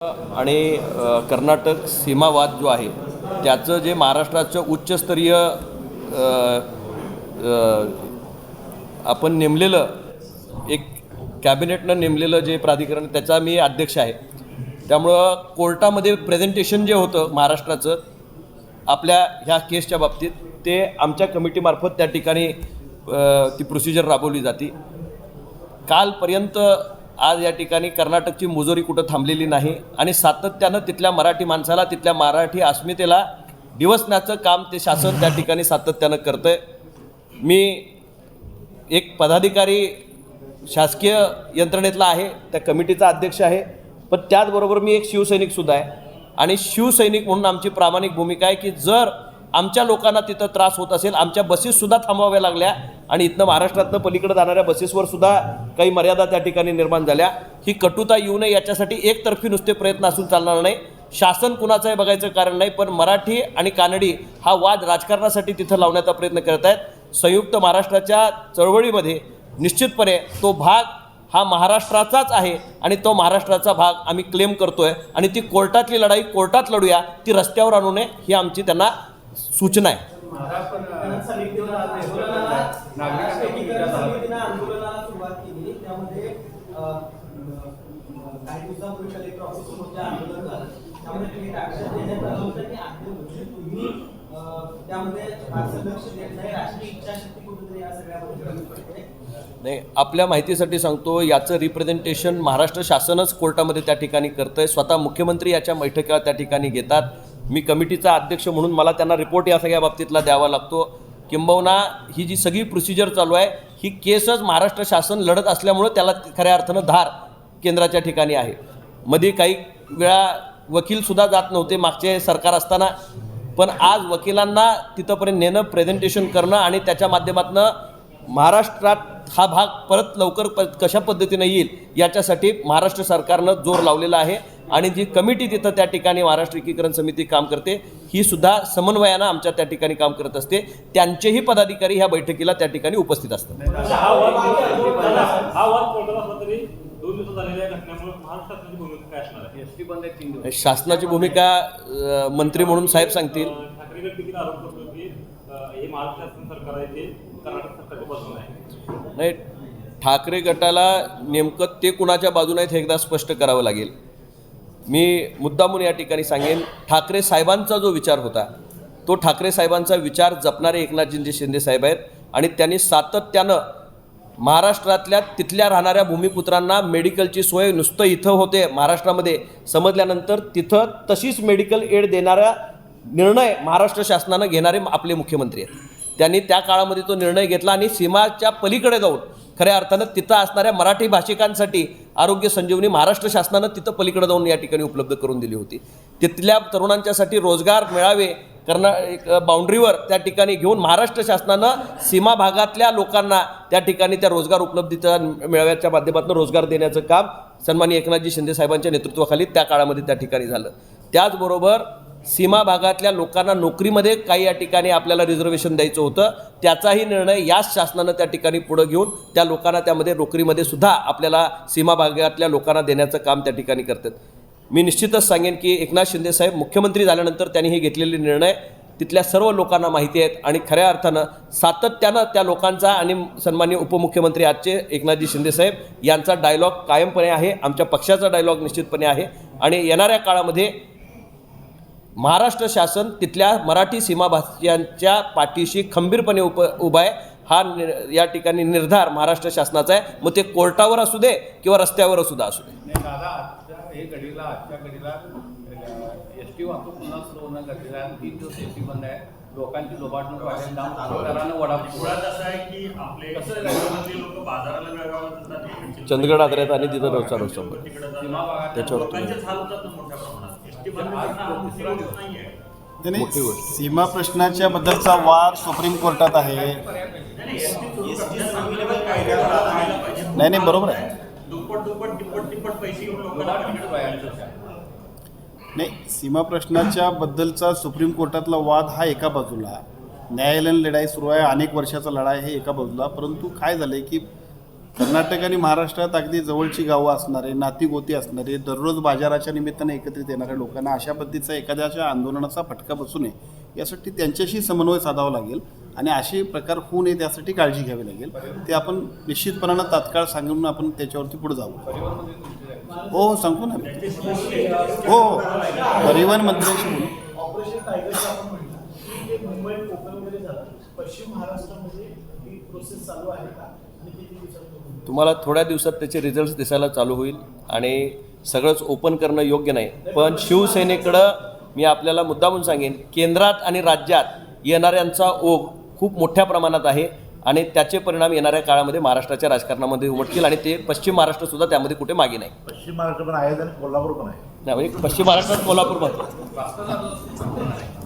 आणि कर्नाटक सीमावाद जो आहे त्याचं जे महाराष्ट्राचं उच्चस्तरीय आपण नेमलेलं एक कॅबिनेटनं नेमलेलं जे प्राधिकरण त्याचा मी अध्यक्ष आहे. त्यामुळं कोर्टामध्ये प्रेझेंटेशन जे होतं महाराष्ट्राचं आपल्या ह्या केसच्या बाबतीत ते आमच्या कमिटीमार्फत त्या ठिकाणी ती प्रोसिजर राबवली जाते. कालपर्यंत आज या ठिकाणी कर्नाटकची मुजोरी कुठं थांबलेली नाही आणि सातत्यानं तिथल्या मराठी माणसाला तिथल्या मराठी अस्मितेला दिवसण्याचं काम ते शासन त्या ठिकाणी सातत्यानं करतं आहे मी एक पदाधिकारी शासकीय यंत्रणेतला आहे त्या कमिटीचा अध्यक्ष आहे पण त्याचबरोबर मी एक शिवसैनिकसुद्धा आहे. आणि शिवसैनिक म्हणून आमची प्रामाणिक भूमिका आहे की जर आमच्या लोकांना तिथं त्रास होत असेल. आमच्या बसेससुद्धा थांबवाव्या लागल्या. आणि इथनं महाराष्ट्रातनं पलीकडे जाणाऱ्या बसेसवर सुद्धा काही मर्यादा त्या ठिकाणी निर्माण झाल्या. ही कटुता येऊ नये याच्यासाठी एकतर्फी नुसते प्रयत्न असून चालणार नाही. शासन कुणाचंही बघायचं कारण नाही पण मराठी आणि कानडी हा वाद राजकारणासाठी तिथं लावण्याचा प्रयत्न करत आहेत. संयुक्त महाराष्ट्राच्या चळवळीमध्ये निश्चितपणे तो भाग हा महाराष्ट्राचाच आहे आणि तो महाराष्ट्राचा भाग आम्ही क्लेम करतोय. आणि ती कोर्टातली लढाई कोर्टात लढूया ती रस्त्यावर आणू नये ही आमची त्यांना सूचना आहे. नाही आपल्या माहितीसाठी सांगतो याचं रिप्रेझेंटेशन महाराष्ट्र शासनच कोर्टामध्ये त्या ठिकाणी करतंय. स्वतः मुख्यमंत्री याच्या बैठका त्या ठिकाणी घेतात. मी कमिटीचा अध्यक्ष म्हणून मला त्यांना रिपोर्ट या सगळ्या बाबतीतला द्यावा लागतो. किंबहुना ही जी सगळी प्रोसिजर चालू आहे ही केसच महाराष्ट्र शासन लढत असल्यामुळं त्याला खऱ्या अर्थानं धार केंद्राच्या ठिकाणी आहे. मध्ये काही वेळा वकीलसुद्धा जात नव्हते मागचे सरकार असताना. पण आज वकिलांना तिथंपर्यंत नेणं प्रेझेंटेशन करणं आणि त्याच्या माध्यमातून महाराष्ट्रात हा भाग परत लवकर प कशा पद्धतीनं येईल याच्यासाठी महाराष्ट्र सरकारनं जोर लावलेला आहे. आणि जी कमिटी तिथं त्या ठिकाणी महाराष्ट्र एकीकरण समिती काम करते ही सुद्धा समन्वयानं आमच्या त्या ठिकाणी काम करत असते. त्यांचेही पदाधिकारी ह्या बैठकीला त्या ठिकाणी उपस्थित असतात. शासनाची भूमिका मंत्री म्हणून साहेब सांगतील. नाही ठाकरे गटाला नेमकं ते कुणाच्या बाजूने आहेत हे एकदा स्पष्ट करावं लागेल. मी मुद्दामून या ठिकाणी सांगेन ठाकरे साहेबांचा जो विचार होता तो ठाकरे साहेबांचा विचार जपणारे एकनाथजी शिंदे साहेब आहेत आणि त्यांनी सातत्यानं महाराष्ट्रातल्या तिथल्या राहणाऱ्या भूमिपुत्रांना मेडिकलची सोय नुसतं इथं होते महाराष्ट्रामध्ये समजल्यानंतर तिथं तशीच मेडिकल एड देणारा निर्णय महाराष्ट्र शासनानं घेणारे आपले मुख्यमंत्री आहेत. त्यांनी त्या काळामध्ये तो निर्णय घेतला आणि सीमाच्या पलीकडे जाऊन खऱ्या अर्थानं तिथं असणाऱ्या मराठी भाषिकांसाठी आरोग्य संजीवनी महाराष्ट्र शासनानं तिथं पलीकडे जाऊन या ठिकाणी उपलब्ध करून दिली होती. तिथल्या तरुणांच्यासाठी रोजगार मिळावे कर्ना एक बाउंड्रीवर त्या ठिकाणी घेऊन महाराष्ट्र शासनानं सीमा भागातल्या लोकांना त्या ठिकाणी त्या रोजगार उपलब्धता मिळाव्याच्या माध्यमातून रोजगार देण्याचं काम सन्माननीय एकनाथजी शिंदे साहेबांच्या नेतृत्वाखाली त्या काळामध्ये त्या ठिकाणी झालं. त्याचबरोबर सीमा भागातल्या लोकांना नोकरीमध्ये काही या ठिकाणी आपल्याला रिझर्वेशन द्यायचं होतं. त्याचाही निर्णय याच शासनानं त्या ठिकाणी पुढं घेऊन त्या लोकांना त्यामध्ये नोकरीमध्ये सुद्धा आपल्याला सीमा भागातल्या लोकांना देण्याचं काम त्या ठिकाणी करतात. मी निश्चितच सांगेन की एकनाथ शिंदे साहेब मुख्यमंत्री झाल्यानंतर त्यांनी हे घेतलेले निर्णय. तिथल्या सर्व लोकांना माहिती आहेत आणि खऱ्या अर्थानं सातत्यानं त्या लोकांचा आणि सन्मान्य उपमुख्यमंत्री आजचे एकनाथजी शिंदे साहेब यांचा डायलॉग कायमपणे आहे. आमच्या पक्षाचा डायलॉग निश्चितपणे आहे. आणि येणाऱ्या काळामध्ये महाराष्ट्र शासन तिथल्या मराठी सीमाभाषियांच्या पाठीशी खंबीरपणे उप उभा आहे. हा नि या ठिकाणी निर्धार महाराष्ट्र शासनाचा आहे. मग ते कोर्टावर असू दे किंवा रस्त्यावर सुद्धा असू दे. दादा आजच्या घडीला एस टी वाहतूक पुन्हा सुरू होणं गरजेचं आहे. तीन दिवस एस टी बंद आहे. लोकांची लोबाटणूक वाढेल मुळात असं आहे की आपले शहरामधले लोक बाजाराला जातात चंदगड आदऱ्यात आणि तिथं रोजचा रोज संपर्क. तिकडे जातात. सीमा भागात त्याच्यावर हाल होतात मोठ्या प्रमाणात एसटी बंद हा नाहीये. गोष्ट. सीमा प्रश्नाच्या बद्दलचा वाद सुप्रीम कोर्टात आहे. नाही नाही बरोबर आहे. दुप्पट दुप्पट तिप्पट तिप्पट पैसे घेऊन लोकांना. नाही सीमा प्रश्नाच्या बद्दलचा सुप्रीम कोर्टातला वाद हा एका बाजूला. न्यायालयीन लढाई सुरू आहे अनेक वर्षाचा लढाई हे एका बाजूला. परंतु काय झालंय की कर्नाटक आणि महाराष्ट्रात अगदी जवळची गावं असणारे नातीगोती असणारे दररोज बाजाराच्या निमित्ताने एकत्रित येणाऱ्या लोकांना अशा पद्धतीचा एखाद्याच्या आंदोलनाचा फटका बसू नये यासाठी त्यांच्याशी समन्वय साधावा लागेल आणि असे प्रकार होऊ नये त्यासाठी काळजी घ्यावी लागेल. ते आपण निश्चितपणानं तात्काळ सांगून आपण त्याच्यावरती पुढे जाऊ. हो हो सांगतो ना. हो हो. परिवहन मंत्र्यांशी बोलू. ऑपरेशन टायगरचं आपण म्हटलं की ते मुंबई कोकणमध्ये झालं. पश्चिम महाराष्ट्रामध्ये ही प्रोसेस चालू आहे का? आणि किती दिवसात होईल? तुम्हाला थोड्या दिवसात त्याचे रिझल्ट दिसायला चालू होईल. आणि सगळंच ओपन करणं योग्य नाही. पण शिवसेनेकडं मी आपल्याला मुद्दामून सांगेन केंद्रात आणि राज्यात येणाऱ्यांचा ओघ खूप मोठ्या प्रमाणात आहे. आणि त्याचे परिणाम येणाऱ्या काळामध्ये महाराष्ट्राच्या राजकारणामध्ये उमटतील आणि ते पश्चिम महाराष्ट्रसुद्धा त्यामध्ये कुठे मागे नाही. पश्चिम महाराष्ट्र पण आहे आणि कोल्हापूर पण आहे. नाही म्हणजे पश्चिम महाराष्ट्रात कोल्हापूर महत्त्वाचं